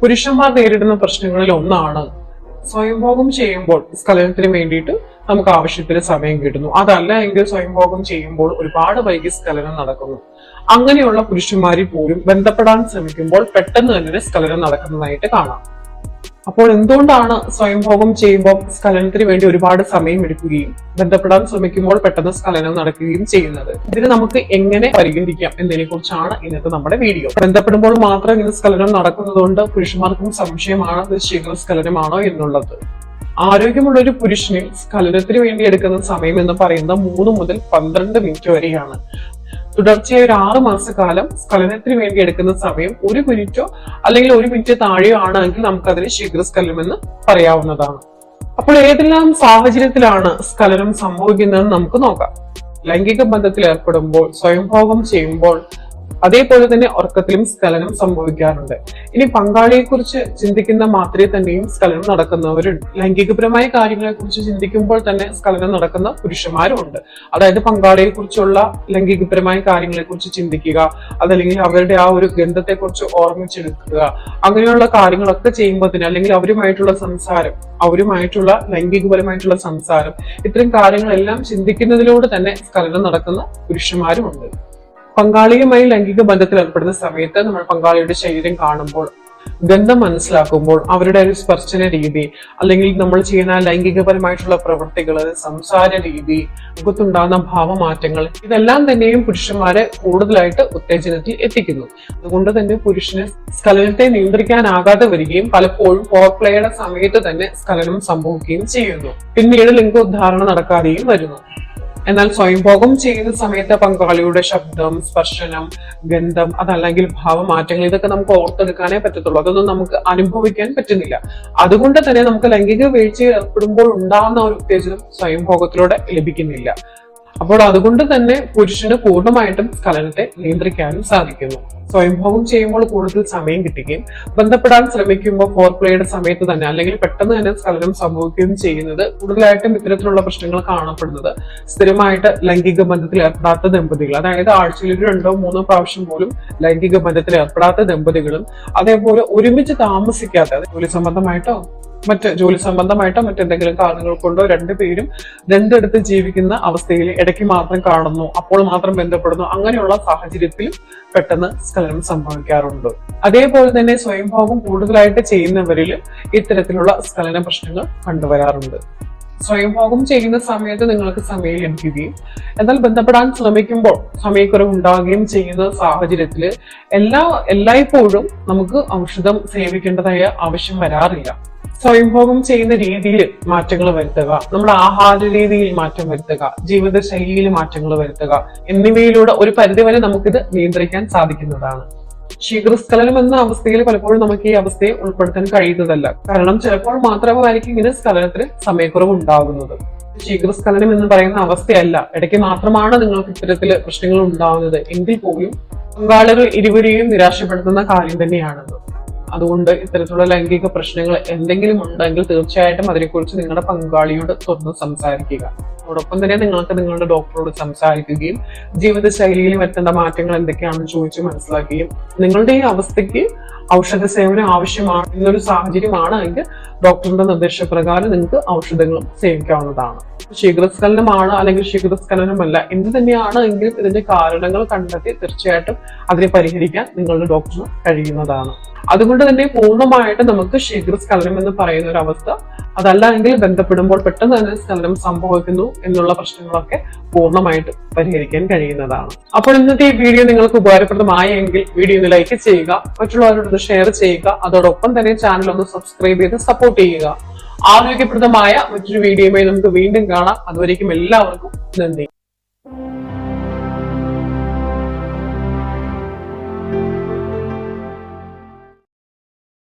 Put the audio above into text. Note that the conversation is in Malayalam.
പുരുഷന്മാർ നേരിടുന്ന പ്രശ്നങ്ങളിൽ ഒന്നാണ്. സ്വയംഭോഗം ചെയ്യുമ്പോൾ സ്കലനത്തിന് വേണ്ടിയിട്ട് നമുക്ക് ആവശ്യത്തിന് സമയം കിട്ടുന്നു. അതല്ല എങ്കിൽ സ്വയംഭോഗം ചെയ്യുമ്പോൾ ഒരുപാട് വൈകി സ്കലനം നടക്കുന്നു. അങ്ങനെയുള്ള പുരുഷന്മാരിൽ പോലും ബന്ധപ്പെടാൻ ശ്രമിക്കുമ്പോൾ പെട്ടെന്ന് തന്നെ സ്കലനം നടക്കുന്നതായിട്ട് കാണാം. അപ്പോൾ എന്തുകൊണ്ടാണ് സ്വയംഭോഗം ചെയ്യുമ്പോൾ സ്കലനത്തിന് വേണ്ടി ഒരുപാട് സമയം എടുക്കുകയും ബന്ധപ്പെടാൻ ശ്രമിക്കുമ്പോൾ പെട്ടെന്ന് സ്കലനം നടക്കുകയും ചെയ്യുന്നത്? ഇതിന് നമുക്ക് എങ്ങനെ പരിഹരിക്കാം എന്നതിനെ കുറിച്ചാണ് ഇന്നത്തെ നമ്മുടെ വീഡിയോ. ബന്ധപ്പെടുമ്പോൾ മാത്രം ഇങ്ങനെ സ്ഖലനം നടക്കുന്നതുകൊണ്ട് പുരുഷന്മാർക്കും സംശയമാണ് ഇത് ശീഘ്ര സ്കലനമാണോ എന്നുള്ളത്. ആരോഗ്യമുള്ള ഒരു പുരുഷന് സ്കലനത്തിന് വേണ്ടി എടുക്കുന്ന സമയം എന്ന് പറയുന്നത് മൂന്ന് മുതൽ പന്ത്രണ്ട് മിനിറ്റ് വരെയാണ്. തുടർച്ചയായ ഒരു ആറ് മാസക്കാലം സ്ഖലനത്തിന് വേണ്ടി എടുക്കുന്ന സമയം ഒരു മിനിറ്റോ അല്ലെങ്കിൽ ഒരു മിനിറ്റ് താഴെയോ ആണെങ്കിൽ നമുക്കതിന് ശീഘ്രസ്ഖലനം എന്ന് പറയാവുന്നതാണ്. അപ്പോൾ ഏതെല്ലാം സാഹചര്യത്തിലാണ് സ്ഖലനം സംഭവിക്കുന്നതെന്ന് നമുക്ക് നോക്കാം. ലൈംഗിക ബന്ധത്തിൽ ഏർപ്പെടുമ്പോൾ സ്വയംഭോഗം ചെയ്യുമ്പോൾ അതേപോലെ തന്നെ ഉറക്കത്തിലും സ്ഖലനം സംഭവിക്കാറുണ്ട്. ഇനി പങ്കാളിയെ കുറിച്ച് ചിന്തിക്കുന്ന മാത്രമേ തന്നെയും സ്ഖലനം നടക്കുന്നവരുണ്ട്. ലൈംഗികപരമായ കാര്യങ്ങളെ കുറിച്ച് ചിന്തിക്കുമ്പോൾ തന്നെ സ്ഖലനം നടക്കുന്ന പുരുഷന്മാരും ഉണ്ട് അതായത് പങ്കാളിയെ കുറിച്ചുള്ള ലൈംഗികപരമായ കാര്യങ്ങളെ കുറിച്ച് ചിന്തിക്കുക അതല്ലെങ്കിൽ അവരുടെ ആ ഒരു ഗന്ധത്തെ കുറിച്ച് ഓർമ്മിച്ചെടുക്കുക അങ്ങനെയുള്ള കാര്യങ്ങളൊക്കെ ചെയ്യുമ്പോൾ തന്നെ അല്ലെങ്കിൽ അവരുമായിട്ടുള്ള സംസാരം അവരുമായിട്ടുള്ള ലൈംഗികപരമായിട്ടുള്ള സംസാരം ഇത്തരം കാര്യങ്ങളെല്ലാം ചിന്തിക്കുന്നതിലൂടെ തന്നെ സ്ഖലനം നടക്കുന്ന പുരുഷന്മാരും ഉണ്ട് പങ്കാളിയുമായി ലൈംഗിക ബന്ധത്തിൽ ഏർപ്പെടുന്ന സമയത്ത് നമ്മൾ പങ്കാളിയുടെ ശരീരം കാണുമ്പോൾ ഗന്ധം മനസ്സിലാക്കുമ്പോൾ അവരുടെ ഒരു സ്പർശന രീതി അല്ലെങ്കിൽ നമ്മൾ ചെയ്യുന്ന ലൈംഗികപരമായിട്ടുള്ള പ്രവൃത്തികൾ സംസാര രീതി മുഖത്തുണ്ടാകുന്ന ഭാവമാറ്റങ്ങൾ ഇതെല്ലാം തന്നെയും പുരുഷന്മാരെ കൂടുതലായിട്ട് ഉത്തേജനത്തിൽ എത്തിക്കുന്നു. അതുകൊണ്ട് തന്നെ പുരുഷന് സ്ഖലനത്തെ നിയന്ത്രിക്കാനാകാതെ വരികയും പലപ്പോഴും ഫോർപ്ലേയുടെ സമയത്ത് തന്നെ സ്ഖലനം സംഭവിക്കുകയും ചെയ്യുന്നു. പിന്നീട് ലിംഗോദ്ധാരണം നടക്കാതെയും വരുന്നു. എന്നാൽ സ്വയംഭോഗം ചെയ്യുന്ന സമയത്ത് പങ്കാളിയുടെ ശബ്ദം സ്പർശനം ഗന്ധം അതല്ലെങ്കിൽ ഭാവമാറ്റങ്ങൾ ഇതൊക്കെ നമുക്ക് ഓർത്തെടുക്കാനേ പറ്റത്തുള്ളൂ. അതൊന്നും നമുക്ക് അനുഭവിക്കാൻ പറ്റുന്നില്ല. അതുകൊണ്ട് തന്നെ നമുക്ക് ലൈംഗിക വീഴ്ചയിൽ ഏർപ്പെടുമ്പോൾ ഉണ്ടാകുന്ന ഒരു ഉത്തേജനം സ്വയംഭോഗത്തിലൂടെ ലഭിക്കുന്നില്ല. അപ്പോൾ അതുകൊണ്ട് തന്നെ പുരുഷന് പൂർണമായിട്ടും സ്ഖലനത്തെ നിയന്ത്രിക്കാനും സാധിക്കുന്നു. സ്വയംഭോഗം ചെയ്യുമ്പോൾ കൂടുതൽ സമയം കിട്ടുകയും ബന്ധപ്പെടാൻ ശ്രമിക്കുമ്പോൾ ഫോർ പ്ലേയുടെ സമയത്ത് തന്നെ അല്ലെങ്കിൽ പെട്ടെന്ന് തന്നെ സ്ഖലനം സംഭവിക്കുകയും ചെയ്യുന്നത് കൂടുതലായിട്ടും ഇത്തരത്തിലുള്ള പ്രശ്നങ്ങൾ കാണപ്പെടുന്നത്. സ്ഥിരമായിട്ട് ലൈംഗിക ബന്ധത്തിൽ ഏർപ്പെടാത്ത ദമ്പതികൾ അതായത് ആഴ്ചയിൽ രണ്ടോ മൂന്നോ പ്രാവശ്യം പോലും ലൈംഗിക ബന്ധത്തിൽ ഏർപ്പെടാത്ത ദമ്പതികളും അതേപോലെ ഒരുമിച്ച് താമസിക്കാത്ത ജോലി സംബന്ധമായിട്ടോ മറ്റ് ജോലി സംബന്ധമായിട്ടോ മറ്റെന്തെങ്കിലും കാരണങ്ങൾ കൊണ്ടോ രണ്ടുപേരും രണ്ടിടത്ത് ജീവിക്കുന്ന അവസ്ഥയിൽ ഇടയ്ക്ക് മാത്രം കാണുന്നു. അപ്പോൾ മാത്രം ബന്ധപ്പെടുന്നു. അങ്ങനെയുള്ള സാഹചര്യത്തിലും പെട്ടെന്ന് സ്ഖലനം സംഭവിക്കാറുണ്ട്. അതേപോലെ തന്നെ സ്വയംഭോഗം കൂടുതലായിട്ട് ചെയ്യുന്നവരിൽ ഇത്തരത്തിലുള്ള സ്ഖലന പ്രശ്നങ്ങൾ കണ്ടുവരാറുണ്ട്. സ്വയംഭോഗം ചെയ്യുന്ന സമയത്ത് നിങ്ങൾക്ക് സമയം ലഭിക്കുകയും എന്നാൽ ബന്ധപ്പെടാൻ ശ്രമിക്കുമ്പോൾ സമയക്കുറവ് ഉണ്ടാകുകയും ചെയ്യുന്ന സാഹചര്യത്തിൽ എല്ലാ എല്ലായ്പ്പോഴും നമുക്ക് ഔഷധം സേവിക്കേണ്ടതായ ആവശ്യം വരാറില്ല. സ്വയംഭോഗം ചെയ്യുന്ന രീതിയിൽ മാറ്റങ്ങൾ വരുത്തുക. നമ്മുടെ ആഹാര രീതിയിൽ മാറ്റം വരുത്തുക. ജീവിതശൈലിയിൽ മാറ്റങ്ങൾ വരുത്തുക. എന്നിവയിലൂടെ ഒരു പരിധിവരെ നമുക്കിത് നിയന്ത്രിക്കാൻ സാധിക്കുന്നതാണ്. ശീഘ്രസ്ഖലനം എന്ന അവസ്ഥയിൽ പലപ്പോഴും നമുക്ക് ഈ അവസ്ഥയെ ഉൾപ്പെടുത്താൻ കഴിയുന്നതല്ല. കാരണം ചിലപ്പോൾ മാത്രമായിരിക്കും ഇങ്ങനെ സ്ഖലനത്തിന് സമയക്കുറവ് ഉണ്ടാകുന്നത്. ശീഘ്രസ്ഖലനം എന്ന് പറയുന്ന അവസ്ഥയല്ല. ഇടയ്ക്ക് മാത്രമാണ് നിങ്ങൾക്ക് ഇത്തരത്തിൽ പ്രശ്നങ്ങൾ ഉണ്ടാവുന്നത് എങ്കിൽ പോലും പങ്കാളികൾ ഇരുവരെയും നിരാശപ്പെടുത്തുന്ന കാര്യം തന്നെയാണത്. അതുകൊണ്ട് ഇത്തരത്തിലുള്ള ലൈംഗിക പ്രശ്നങ്ങൾ എന്തെങ്കിലും ഉണ്ടെങ്കിൽ തീർച്ചയായിട്ടും അതിനെക്കുറിച്ച് നിങ്ങളുടെ പങ്കാളിയോട് തുറന്ന് സംസാരിക്കുക. അതോടൊപ്പം തന്നെ നിങ്ങൾക്ക് നിങ്ങളുടെ ഡോക്ടറോട് സംസാരിക്കുകയും ജീവിതശൈലിയിൽ വരുത്തേണ്ട മാറ്റങ്ങൾ എന്തൊക്കെയാണെന്ന് ചോദിച്ച് മനസ്സിലാക്കുകയും നിങ്ങളുടെ ഈ അവസ്ഥയ്ക്ക് ഔഷധ സേവനം ആവശ്യമാണ് ഒരു സാഹചര്യമാണ് എങ്കിൽ ഡോക്ടറുടെ നിർദ്ദേശപ്രകാരം നിങ്ങൾക്ക് ഔഷധങ്ങളും സേവിക്കാവുന്നതാണ്. ശീഘ്രസ്ഖലനമാണ് അല്ലെങ്കിൽ ശീഘ്രസ്ഖലനമല്ല എന്ത് തന്നെയാണ് എങ്കിലും ഇതിന്റെ കാരണങ്ങൾ കണ്ടെത്തി തീർച്ചയായിട്ടും അതിനെ പരിഹരിക്കാൻ നിങ്ങളുടെ ഡോക്ടറിന് കഴിയുന്നതാണ്. അതുകൊണ്ട് തന്നെ പൂർണമായിട്ട് നമുക്ക് ശീഘ്രസ്ഖലനം എന്ന് പറയുന്ന ഒരു അവസ്ഥ. അതല്ല എങ്കിൽ ബന്ധപ്പെടുമ്പോൾ പെട്ടെന്ന് തന്നെ സ്ഖലനം സംഭവിക്കുന്നു എന്നുള്ള പ്രശ്നങ്ങളൊക്കെ പൂർണമായിട്ട് പരിഹരിക്കാൻ കഴിയുന്നതാണ്. അപ്പോൾ ഇന്നത്തെ ഈ വീഡിയോ നിങ്ങൾക്ക് ഉപകാരപ്രദമായെങ്കിൽ വീഡിയോ ഒന്ന് ലൈക്ക് ചെയ്യുക മറ്റുള്ളവരോട് ഷെയർ ചെയ്യുക അതോടൊപ്പം തന്നെ ചാനൽ ഒന്ന് സബ്സ്ക്രൈബ് ചെയ്ത് സപ്പോർട്ട് ചെയ്യുക. ആരോഗ്യപ്രദമായ മറ്റൊരു വീഡിയോയുമായി നമുക്ക് വീണ്ടും കാണാം. അതുവരേക്കും എല്ലാവർക്കും നന്ദി.